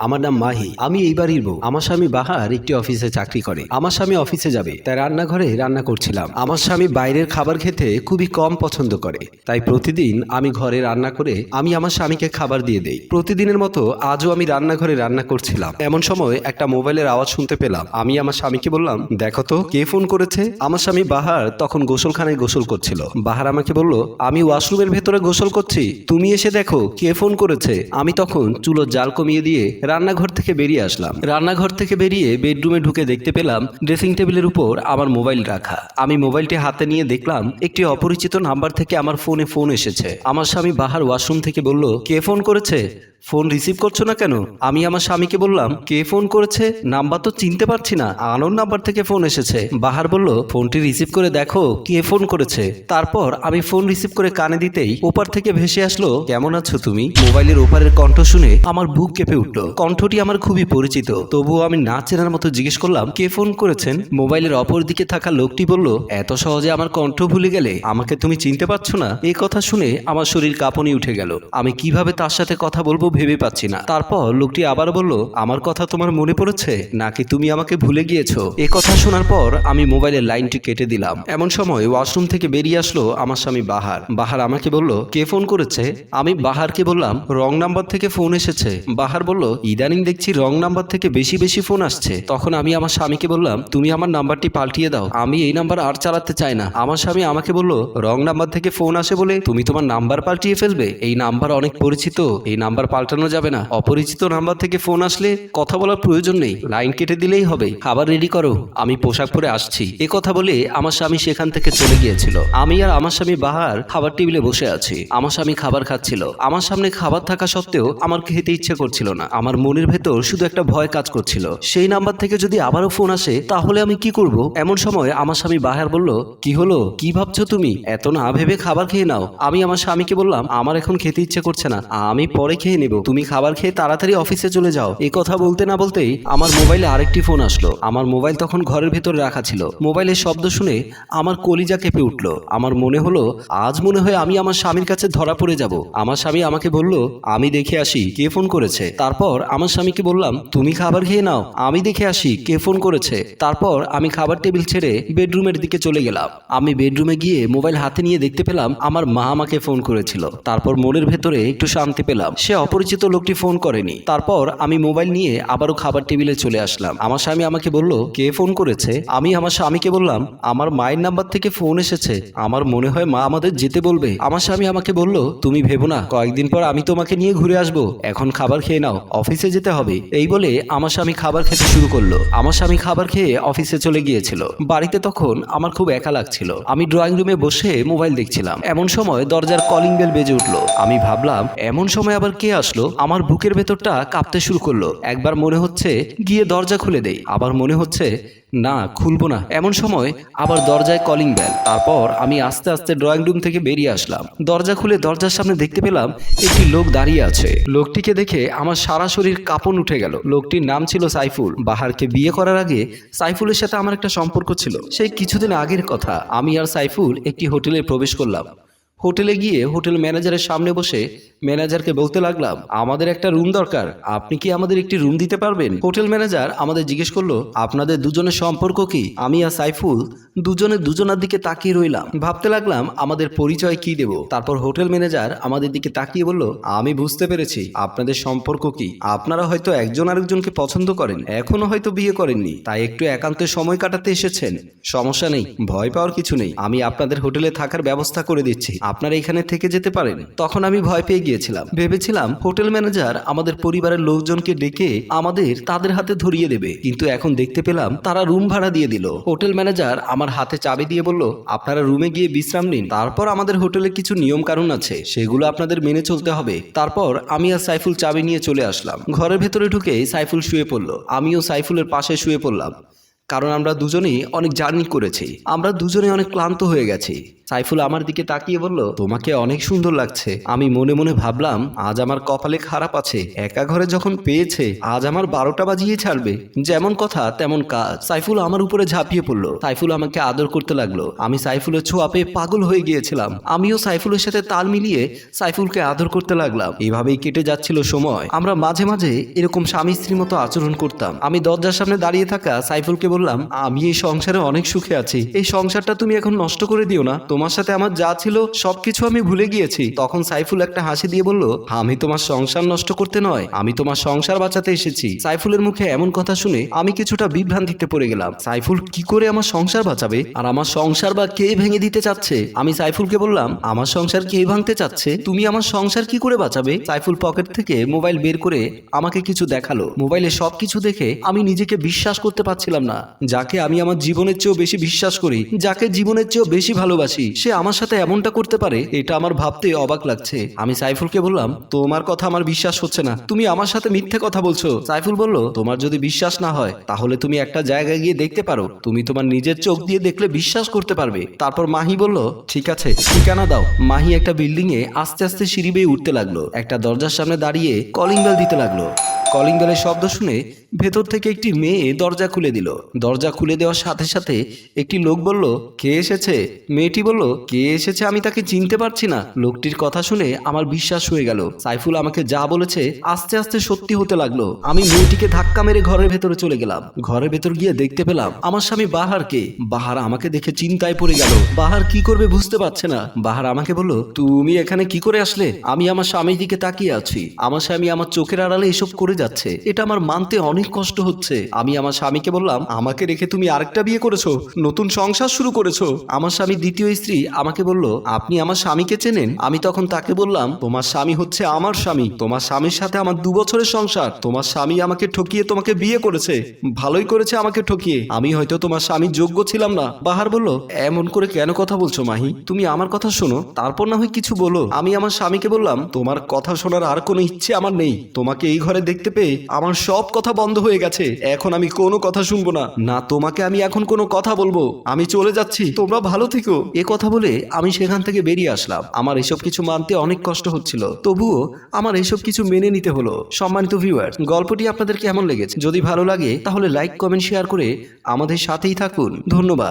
আমার নাম মাহি। আমি এই বাড়ির বউ। আমার স্বামী বাহার একটি অফিসে চাকরি করে। আমার স্বামী অফিসে যাবে। তাই রান্নাঘরে রান্না করছিলাম। আমার স্বামী বাইরের খাবার খেতে খুবই কম পছন্দ করে। তাই প্রতিদিন আমি ঘরে রান্না করে আমি আমার স্বামীকে খাবার দিয়ে দেই। প্রতিদিনের মতো আজও আমি রান্নাঘরে রান্না করছিলাম। এমন সময় একটা মোবাইলের আওয়াজ শুনতে পেলাম। আমি আমার স্বামীকে বললাম, দেখো তো, কে ফোন করেছে? আমার স্বামী বাহার তখন গোসলখানায় গোসল করছিল। বাহার আমাকে বলল, আমি ওয়াশরুমের ভেতরে গোসল করছি। তুমি এসে দেখো কে ফোন করেছে। আমি তখন চুলোর জাল কমিয়ে দিয়ে রান্নাঘর থেকে বেরিয়ে আসলাম। রান্নাঘর থেকে বেরিয়ে বেডরুমে ঢুকে দেখতে পেলাম ড্রেসিং টেবিলের উপর আমার মোবাইল রাখা। আমি মোবাইলটি হাতে নিয়ে দেখলাম একটি অপরিচিত নাম্বার থেকে আমার ফোনে ফোন এসেছে। আমার স্বামী বাহার ওয়াশরুম থেকে বলল, কে ফোন করেছে? ফোন রিসিভ করছ না কেন? আমি আমার স্বামীকে বললাম, কে ফোন করেছে? নাম্বার তো চিনতে পারছি না। আনোর নাম্বার থেকে ফোন এসেছে। বাহার বলল, ফোনটি রিসিভ করে দেখো কে ফোন করেছে। তারপর আমি ফোন রিসিভ করে কানে দিতেই ওপার থেকে ভেসে আসলো, কেমন আছো তুমি? মোবাইলের ওপারের কণ্ঠ শুনে আমার বুক কেঁপে উঠল। কণ্ঠটি আমার খুবই পরিচিত। তবুও আমি না চেনার মতো জিজ্ঞেস করলাম, কে ফোন করেছেন? মোবাইলের অপর দিকে থাকা লোকটি বলল, এত সহজে আমার কণ্ঠ ভুলে গেলে আমাকে তুমি চিনতে পারছ না? এই কথা শুনে আমার শরীর কাঁপনি উঠে গেল। আমি কীভাবে তার সাথে কথা বলব ভেবে পাচ্ছি না। তারপর লোকটি আবার বলল, আমার কথা তোমার মনে পড়েছে? নাকি তুমি আমাকে ভুলে গিয়েছো? এ কথা শোনার পর আমি মোবাইলের লাইনটি কেটে দিলাম। এমন সময় ওয়াশরুম থেকে বেরিয়ে আসলো আমার স্বামী বাহার। বাহার আমাকে বলল, কে ফোন করেছে? আমি বাহারকে বললাম, রং নাম্বার থেকে ফোন এসেছে। বাহার বলল, ইদানিং দেখছি রং নাম্বার থেকে বেশি বেশি ফোন আসছে। তখন আমি আমার স্বামীকে বললাম, তুমি আমার নাম্বারটি পাল্টিয়ে দাও। আমি এই নাম্বার আর চালাতে চাই না। আমার স্বামী আমাকে বলল, রং নাম্বার থেকে ফোন আসে বলে তুমি তোমার নাম্বার পাল্টিয়ে ফেলবে? এই নাম্বার অনেক পরিচিত। এই নাম্বার পাল্টানো যাবে না। অপরিচিত নাম্বার থেকে ফোন আসলে কথা বলার প্রয়োজন নেই। লাইন কেটে দিলেই হবে। খাবার রেডি করো। আমি পোশাক পরে আসছি। এ কথা বলে আমার স্বামী সেখান থেকে চলে গিয়েছিল। আমি আর আমার স্বামী বাহার খাবার টেবিলে বসে আছি। আমার স্বামী খাবার খাচ্ছিল। আমার সামনে খাবার থাকা সত্ত্বেও আমার খেতে ইচ্ছে করছিল না। আমার মনের ভেতর শুধু একটা ভয় কাজ করছিল। সেই নাম্বার থেকে যদি আবারও ফোন আসে, তাহলে আমি কি করব? এমন সময় আমার স্বামী বাহার বলল, কি হলো? কি ভাবছ তুমি? এত না ভেবে খাবার খেয়ে নাও। আমি আমার স্বামীকে বললাম, আমার এখন খেতে ইচ্ছে করছে না। আমি পরে খেয়ে নেব। তুমি খাবার খেয়ে তাড়াতাড়ি অফিসে চলে যাও। এই কথা বলতে না বলতেই আমার মোবাইলে আরেকটি ফোন আসলো। আমার মোবাইল তখন ঘরের ভেতরে রাখা ছিল। মোবাইলের শব্দ শুনে আমার কলিজা কেঁপে উঠল। আমার মনে হলো, আজ মনে হয় আমি আমার স্বামীর কাছে ধরা পড়ে যাব। আমার স্বামী আমাকে বলল, আমি দেখে আসি, কে ফোন করেছে? তারপর আমার স্বামীকে বললাম, তুমি খাবার খেয়ে নাও, আমি দেখে আসি, কে ফোন করেছে? তারপর আমি খাবার টেবিল ছেড়ে বেডরুমের দিকে চলে গেলাম। আমি বেডরুমে গিয়ে মোবাইল হাতে নিয়ে দেখতে পেলাম, আমার মা আমাকে ফোন করেছিল। তারপর মনের ভেতরে একটু শান্তি পেলাম। সে অপরিচিত লোকটি ফোন করেনি। তারপর আমি মোবাইল নিয়ে আবারও খাবার টেবিলে চলে আসলাম। আমার স্বামী আমাকে বলল, কে ফোন করেছে? আমি আমার স্বামীকে বললাম, আমার মায়ের নাম্বার থেকে ফোন এসেছে। আমার মনে হয় মা আমাদের যেতে বলবে। আমার স্বামী আমাকে বলল, তুমি ভেবো না, কয়েকদিন পর আমি তোমাকে নিয়ে ঘুরে আসব। এখন খাবার খেয়ে নাও, অফিসে যেতে হবে। এই বলে আমার স্বামী খাবার খেতে শুরু করল। আমার স্বামী খাবার খেয়ে অফিসে চলে গিয়েছিল। বাড়িতে তখন আমার খুব একা লাগছিল। আমি ড্রয়িং রুমে বসে মোবাইল দেখছিলাম। এমন সময় দরজার কলিং বেল বেজে উঠল। আমি ভাবলাম, এমন সময় আবার কে আসলো, আমার বুকের ভেতরটা কাঁপতে শুরু করল। একবার মনে হচ্ছে গিয়ে দরজা খুলে দেই, আবার মনে হচ্ছে, না, খুলবো না। এমন সময় আবার দরজায় কলিং বেল তারপর আমি আস্তে আস্তে ড্রয়িং রুম থেকে বেরিয়ে আসলাম। দরজা খুলে দরজার সামনে দেখতে পেলাম একটি লোক দাঁড়িয়ে আছে। লোকটিকে দেখে আমার সারা শরীর কাঁপন উঠে গেল। লোকটির নাম ছিল সাইফুল। বাহারকে বিয়ে করার আগে সাইফুলের সাথে আমার একটা সম্পর্ক ছিল। সেই কিছুদিন আগের কথা, আমি আর সাইফুল একটি হোটেলে প্রবেশ করলাম। হোটেলে গিয়ে হোটেল ম্যানেজারের সামনে বসে ম্যানেজারকে বলতে লাগলাম, আমাদের একটা রুম দরকার, আপনি কি আমাদের একটি রুম দিতে পারবেন? হোটেল ম্যানেজার আমাদের জিজ্ঞেস করল, আপনাদের দুজনের সম্পর্ক কি? আমি আর সাইফুল দুজনে দুজনার দিকে তাকিয়ে রইলাম। ভাবতে লাগলাম, আমাদের পরিচয় কি দেব? তারপর হোটেল ম্যানেজার আমাদের দিকে তাকিয়ে বলল, আমি বুঝতে পেরেছি, আপনাদের সম্পর্ক কি? আপনারা হয়তো একজন আরেকজনকে পছন্দ করেন, এখনও হয়তো বিয়ে করেননি, তাই একটু একান্তে সময় কাটাতে এসেছেন। সমস্যা নেই, ভয় পাওয়ার কিছু নেই, আমি আপনাদের হোটেলে থাকার ব্যবস্থা করে দিচ্ছি। আপনারা এখানে থেকে যেতে পারেন। তখন আমি ভয় পেয়ে গিয়েছিলাম। ভেবেছিলাম হোটেল ম্যানেজার আমাদের পরিবারের লোকজনকে ডেকে আমাদের তাদের হাতে ধরিয়ে দেবে। কিন্তু এখন দেখতে পেলাম তারা রুম ভাড়া দিয়ে দিল। হোটেল ম্যানেজার আমার হাতে চাবি দিয়ে বলল, আপনারা রুমে গিয়ে বিশ্রাম নিন। তারপর আমাদের হোটেলে কিছু নিয়ম কানুন আছে। সেগুলো আপনাদের মেনে চলতে হবে। তারপর আমি আর সাইফুল চাবি নিয়ে চলে আসলাম। ঘরের ভেতরে ঢুকে সাইফুল শুয়ে পড়ল। আমিও সাইফুলের পাশে শুয়ে পড়লাম। কারণ আমরা দুজনেই অনেক জার্নি করেছি। আমরা দুজনে অনেক ক্লান্ত হয়ে গেছি। সাইফুল আমার দিকে তাকিয়ে বলল, তোমাকে অনেক সুন্দর লাগছে। আমি মনে মনে ভাবলাম, আজ আমার কপালে খারাপ আছে। একা ঘরে যখন পেয়েছে, আজ আমার বারোটা বাজিয়ে ছাড়বে। যেমন কথা, তেমন কাজ। সাইফুল আমার উপরে ঝাঁপিয়ে পড়ল। সাইফুল আমাকে আদর করতে লাগল। আমি সাইফুলের ছোঁয়া পেয়ে পাগল হয়ে গিয়েছিলাম। আমিও সাইফুলের সাথে তাল মিলিয়ে সাইফুলকে আদর করতে লাগলাম। এভাবেই কেটে যাচ্ছিল সময়। আমরা মাঝে মাঝে এরকম স্বামী স্ত্রীর মতো আচরণ করতাম। আমি দরজার সামনে দাঁড়িয়ে থাকা সাইফুলকে বললাম, আমি এই সংসারে অনেক সুখে আছি। এই সংসারটা তুমি এখন নষ্ট করে দিও না। তোমার সাথে আমার যা ছিল, সবকিছু আমি ভুলে গিয়েছি। তখন সাইফুল একটা হাসি দিয়ে বলল, আমি তোমার সংসার নষ্ট করতে নয়, আমি তোমার সংসার বাঁচাতে এসেছি। সাইফুলের মুখে এমন কথা শুনে আমি কিছুটা বিভ্রান্তিতে পড়ে গেলাম। সাইফুল কি করে আমার সংসার বাঁচাবে? আর আমার সংসার বা কে ভেঙে দিতে চাচ্ছে? আমি সাইফুলকে বললাম, আমার সংসার কে ভাঙতে চাচ্ছে? তুমি আমার সংসার কি করে বাঁচাবে? সাইফুল পকেট থেকে মোবাইল বের করে আমাকে কিছু দেখাল। মোবাইলে সবকিছু দেখে আমি নিজেকে বিশ্বাস করতে পারছিলাম না। যাকে আমি আমার জীবনের চেয়েও বেশি বিশ্বাস করি, যাকে জীবনের চেয়েও বেশি ভালোবাসি, সে আমার সাথে এমনটা করতে পারে, এটা আমার ভাবতে অবাক লাগছে। আমি সাইফুলকে বললাম, তোমার কথা আমার বিশ্বাস হচ্ছে না। তুমি আমার সাথে মিথ্যে কথা বলছো। সাইফুল বলল, তোমার যদি বিশ্বাস না হয়, তাহলে তুমি একটা জায়গায় গিয়ে দেখতে পারো। তুমি তোমার নিজের চোখ দিয়ে দেখলে বিশ্বাস করতে পারবে। তারপর মাহি বলল, ঠিক আছে, ঠিকানা দাও। মাহি একটা বিল্ডিং এ আস্তে আস্তে সিঁড়ি বেয়ে উঠতে লাগল। একটা দরজার সামনে দাঁড়িয়ে কলিং বেল দিতে লাগল। কলিং বেলের শব্দ শুনে ভেতর থেকে একটি মেয়ে দরজা খুলে দিল। দরজা খুলে দেওয়ার সাথে সাথে একটি লোক বলল, কে এসেছে? মেয়েটি বলল, কে এসেছে আমি তাকে চিনতে পারছি না। লোকটির কথা শুনে আমার বিশ্বাস হয়ে গেল। সাইফুল আমাকে যা বলেছে আস্তে আস্তে সত্যি হতে লাগল। আমি মেয়েটিকে ধাক্কা মেরে ঘরের ভেতরে চলে গেলাম। ঘরের ভেতর গিয়ে দেখতে পেলাম, আমার স্বামী বাহারকে বাহার আমাকে দেখে চিন্তায় পড়ে গেল। বাহার কি করবে বুঝতে পারছে না। বাহার আমাকে বলল, তুমি এখানে কি করে আসলে? আমি আমার স্বামীর দিকে তাকিয়ে আছি। আমার স্বামী আমার চোখের আড়ালে এসব করে যাচ্ছে। এটা আমার মানতে অনেক কষ্ট হচ্ছে। আমি আমার স্বামীকে বললাম, আমাকে রেখে তুমি আরেকটা বিয়ে করেছ, নতুন সংসার শুরু করেছ। আমার স্বামী দ্বিতীয় স্ত্রী আমাকে বলল, আপনি আমার স্বামীকে চেনেন? আমি তখন তাকে বললাম, তোমার স্বামী হচ্ছে আমার স্বামী। তোমার স্বামীর সাথে আমার দু বছরের সংসার। তোমার স্বামী আমাকে ঠকিয়ে তোমাকে বিয়ে করেছে। ভালোই করেছে আমাকে ঠকিয়ে। আমি হয়তো তোমার স্বামীর যোগ্য ছিলাম না। বাহার বলল, এমন করে কেন কথা বলছো মাহি? তুমি আমার কথা শোনো, তারপর না হয় কিছু বলো। আমি আমার স্বামীকে বললাম, তোমার কথা শোনার আর কোনো ইচ্ছে আমার নেই। তোমাকে এই ঘরে দেখতে পেয়ে আমার সব কথা বন্ধ হয়ে গেছে। এখন আমি কোনো কথা শুনব না। না, তোমাকে আমি এখন কোনো কথা বলব। আমি চলে যাচ্ছি। তোমরা ভালো থেকো। এ কথা বলে আমি সেখান থেকে বেরিয়ে আসলাম। আমার এসব কিছু মানতে অনেক কষ্ট হচ্ছিল। তবুও আমার এসব কিছু মেনে নিতে হলো। সম্মানিত ভিউয়ার গল্পটি আপনাদের কেমন লেগেছে? যদি ভালো লাগে, তাহলে লাইক, কমেন্ট, শেয়ার করে আমাদের সাথেই থাকুন। ধন্যবাদ।